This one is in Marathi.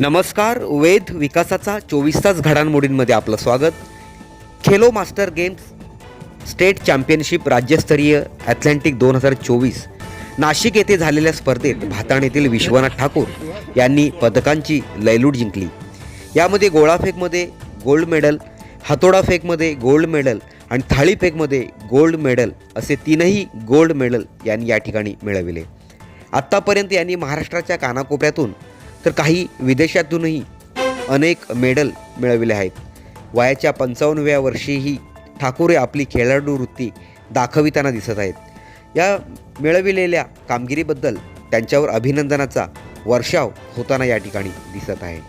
नमस्कार वेद विकासाचा चोवीस तास घडामोडींमध्ये आपलं स्वागत. Khelo master games state championship राज्यस्तरीय ॲथलेटिक दोन हजार चोवीस नाशिक येथे झालेल्या स्पर्धेत भाताण येथील विश्वनाथ ठाकूर यांनी पदकांची लयलूट जिंकली. यामध्ये गोळाफेकमध्ये गोल्ड मेडल हातोडा फेकमध्ये गोल्ड मेडल आणि थाळीफेकमध्ये गोल्ड मेडल असे तीनही गोल्ड मेडल यांनी या ठिकाणी मिळविले. आत्तापर्यंत यांनी महाराष्ट्राच्या कानाकोपऱ्यातून तर काही विदेशातूनही अनेक मेडल मिळविले आहेत. वयाच्या पंचावन्नव्या वर्षीही ठाकूरे आपली खेळाडू वृत्ती दाखविताना दिसत आहेत. या मिळविलेल्या कामगिरीबद्दल त्यांच्यावर अभिनंदनाचा वर्षाव होताना या ठिकाणी दिसत आहे.